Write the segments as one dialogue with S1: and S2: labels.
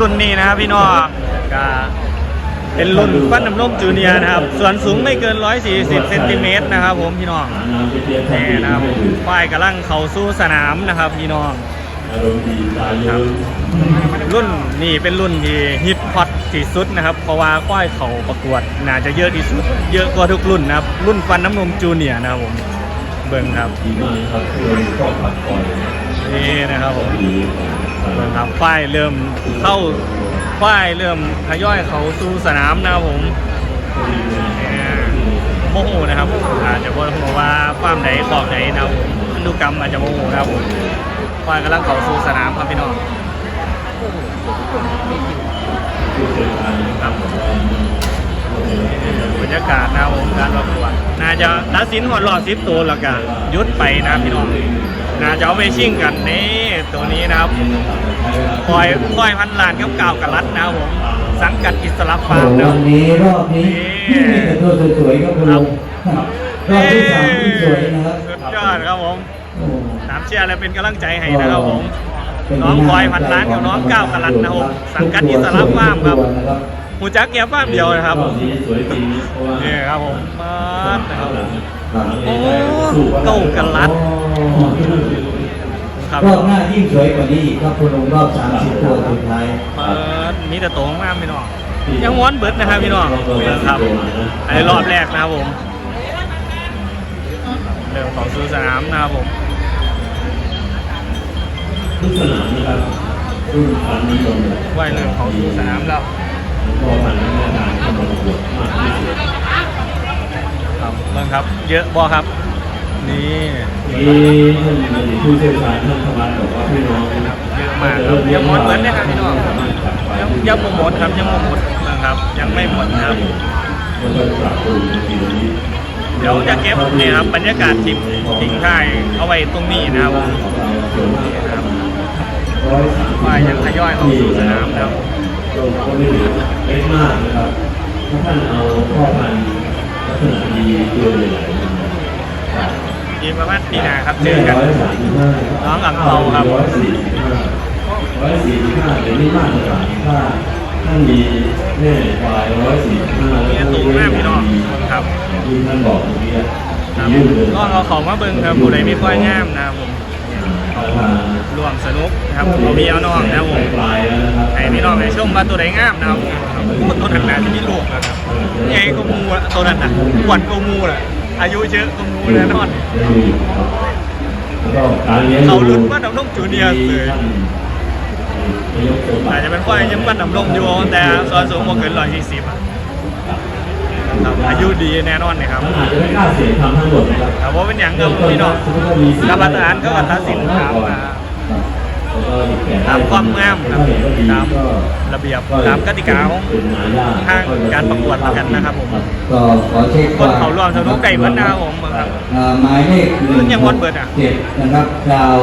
S1: รุ่นนี้นะครับพี่น้องก็เป็นรุ่นฟันน้ำนมจูเนียนะครับ ส่วนสูงไม่เกิน 140เซนติเมตรนะครับผมพี่น้องนี่นะครับควายกำลังเขาสู่สนามนะครับพี่น้อง
S2: รุ่
S1: นนี่เป็นรุ่นที่ฮิตฮอตที่สุดนะครับ เพราะว่าควายเขาประกวดน่าจะเยอะที่สุด เยอะกว่าทุกรุ่นนะครับ รุ่นฟันน้ำนมจูเนียนะครับผม เบิ่งครับ
S2: ดีมากค
S1: นี่นะครับผม
S2: ดี
S1: เบิ่งครับฝ้ายเริ่มเข้าฝ้ายเริ่มทยอยเขาสู่สนามนะครับผมเนี่ยโมโหนะครับอาจจะบอกว่าฟ้ามไหนขอบไหนนะครับผมพันธุกรรมอาจจะโมโหนะครับผมฝ้ายกำลังเขาสู่สนามครับพี่น้องครับบรรยากาศนะครับผมการประกวดน่าจะตัดสินหอดรอบสิบตัวล้วกันยุดไปนะพี่น้อง น่าจะเอาไปชิ่งกันนี่ตัวนี้นะครับคอยคอยพันลานกับเก่าวกับรัดนะครับผมสังกัดอิสระฟาร์มนะค
S3: วั
S1: รับ
S3: นนี้รอบนี้มีแต่ตัวสวยๆครับคุณลุงรอบที่สามที่สวยนะครับ
S1: สุดยอดครับผม
S3: โอ้
S1: น้ำเชียร์และเป็นกำลังใจให้นะครับผมน้องพลอยพันล้านกับน้องก้าวกรัตนะครับผมสังกัดอิสระฟาร์มครับ หูจักแก้วฟาร์มเดียวนะครับ
S2: รอบนี้สวยจริงเพราะว่า
S1: นี่ครับผมมาดนะครับ
S3: ครับ
S1: โอ้เก้ากันลัดครับ
S3: รอบหน้ายิ่งสวยกว่านี้อีกครับคุณลุงรอบ30ตัวสุดท้าย
S1: มาดมีแต่โตงมากพี่น้องยังม้วนเบิดนะครับพี่น้องครับอันนี้รอบแรกนะครับผมเริ่มของสู่สนามนะครับผม
S2: ทุกสนามนะครับรุ่นพันนิยม
S1: ไหวเริ่มของสู่สนามแล้ว
S2: ก็พันธุ์แม่นางเข้ามาประกวดมากที่สุด
S1: ครับเบิ่งครับ เยอะบอครับ นี่
S2: นี่ท่านอดีตผู้เชี่ยวชาญท่านธวัฒน์บอกว่าพี่น้องนะครับ
S1: เยอะมากครับยังหมดเหมือนนะครับพี่น้องยังยังไม่หมดครับยังไม่หมดนะครับ ยังไม่หมดนะครับ
S2: แล้วก็ปรับปรุงในทีนี้
S1: เดี๋ยวจะเก็บนี่ครับบรรยากาศทิปทิ้งท้ายเอาไว้ตรงนี้นะครับผม
S2: ของเราเกี่ยวกับ
S1: นะครับ
S2: ร้อยสามสิบ
S1: ว่ายังทยอยเข้าสู่สนามนะครับ
S2: เราก็ไม่ได้เล็กมากนะครับถ้าท่านเอาพ่อพัน
S1: อีกประมาณปีหน้าครับเจ
S2: เจ็
S1: อ
S2: ด
S1: กัน
S2: ร้อยสามสิบห้า
S1: น้องอังเปาครับ
S2: ร้อยสี่สิบห้าร้อยสี่สิบห้าเป็นไม่มากกว่าถ้าท่านมีแม่ควายร้อยสี่สิบห้า
S1: มีตูแม่พี่น้องครับ
S2: อย่างที่ท่านบอกเมื่อกี้
S1: ครับ
S2: ยื่นเลย
S1: ก็เอาของมาเบิ่งครับผู้ใดมีควายงามนะครับผม
S2: เอามา
S1: ร่วมสนุกนะครับเอาพี่เอาน้องนะครับผม
S2: ปลายแล้วนะครับ
S1: ให้พี่น้องในชมว่าตัวใดงามนะครับพูดตัวนั้นนะที่มีลูกนะครับใหญ่ก็มูอะตัวนั้นน่ะอ้วนก็มูน่ะอายุเยอะก็มูแน่นอน
S2: แล้วก็การเลี้ยง
S1: เขาลุ้นว่าน้ำนมจูเนียร์เลย
S2: นายกสมบั
S1: อาจ
S2: ติ
S1: จะเป็นควายยังปั้นน้ำนมอยู่แต่ส่วนสูงบ่เกินร้อยยี่สิบอะครับ อายุดีแน่นอนนะครับ
S2: มันอาจจะไม่กล้าเสียงทำทั้งหมดนะครับ
S1: แต่ว่าเป็นอย่างเดิมพี่น้องกรรมการก็ตัดสินตามอ่าตามความงามครับตามระเบียบตามกติกาของทางการประกวดแล้วกันนะครับผม
S3: ก็ขอเช็ค
S1: คน
S3: ว่า
S1: เขาร่วมสนุกไก่เบิร์ดนะครับผมครับ
S3: อ่าหมายเลขหนึ่ง
S1: ยังวนเบิดอะ
S3: เจ็ดนะครับดาว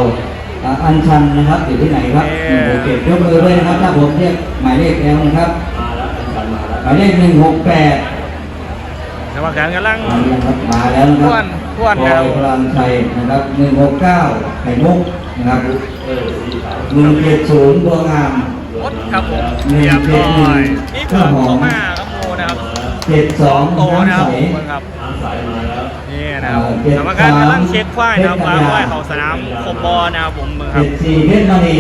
S3: อ่าอัญชันนะครับอยู่ที่ไหนครับ
S1: เอ่
S3: หนึ่ง
S1: อ
S3: หกเจ็ดยกมือด้วยนะครับถ้าผมเรียกหมายเลขแล้วนะครับ
S2: มาแล้วอาจารย์มาแล้ว
S3: หมายเลขหนึ่งหกแปด
S1: สมัครการกำลัง
S3: มาแล้วครับมาแล้วนะครั
S1: อ้วนอ้วนนะครับ
S3: บอยพลังชัยนะครับหนึ่งหกเก้าไข่มุกนะครับ
S2: เออสีขาว
S3: หนึ่งเจ็ดศูนย์บัวงาม
S1: มดครับผมเรียบร้อยนี่เผือกเขามาครับโมนะครับ
S3: เจ็ดสอง
S1: โตนะค
S3: น้ำ
S1: รับ
S3: ใส
S1: ผมครับ
S2: น้ำใสมาแล้ว
S1: นี่นะครับกรรมการกำลังเช็คควายนะครับว่าควายเขาสนามคมบอนะครับผมค
S3: เจ็
S1: รับ
S3: ดสี่เพชรมณี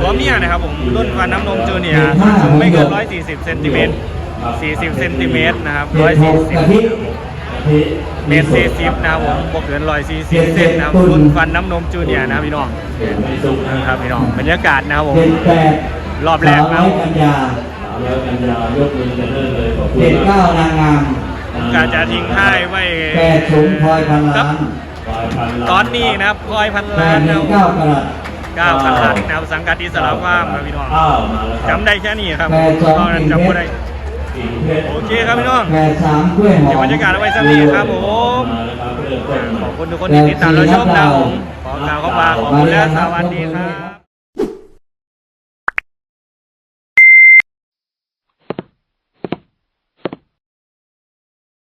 S1: ตัวเมียนะครับผมรุ่นฟันน้ำนมจูเนียร์สูงไม่เกิน 140เซนติเมตร 40เซนติเมตรนะครับ
S3: เจ็ดหกกะทิ
S1: 140เมตร40นะครับผมบวกเกิน140เซนนะครับรุ่นฟันน้ำนมจูเนียร์นะครับพี่น้อง
S2: ไม่สุกนะ
S1: นะ
S2: ค
S1: ค
S2: รั
S1: รั
S2: บบ
S1: พี่น้องบรรยากาศนะครับผม
S3: เจ็ดแปด
S1: รอบแรกนะ
S3: สาวน้อยกันยา
S2: สามร้อยกันยายกมือกันเริ่มเลยขอบคุณ
S3: เจ็ด
S2: มา
S3: เก้ากนางงาม
S1: การจะทิ้งท้ายไว้
S3: แปดชุมพลอยพัน
S1: ครั
S3: ล้า
S1: บ
S3: น
S2: ปลายพันล้า
S1: ตอนนี้นะครับพลอยพัน
S3: แป
S1: ล้า
S3: ด
S1: น
S3: ห
S1: นะ
S3: นึ่ง
S1: ครับ
S3: เก้ากระดัษ
S1: เก้าพันล้านนะครับสังกัดอิสระว่ามครับพี่น้อง
S2: ข้าวมาแล้วครับ
S1: จำได้แค่นี้ครับ
S3: แปดสอง
S1: ตอนนั้นจำไม่ได้
S2: กิ่งเพชร
S1: โอเคครับพี่น้อง
S3: แปดสามกล้วยหอม
S1: เดี๋ยวบรรยากาศเอาไว้สักนิดครับผม
S2: มาแล้วครับเริ่มต้น
S1: ขอบคุณทุกคนที่ติดตามเราชมนะครับผมขอกล่าวเข้ามาขอบคุณและสวัสดีครับ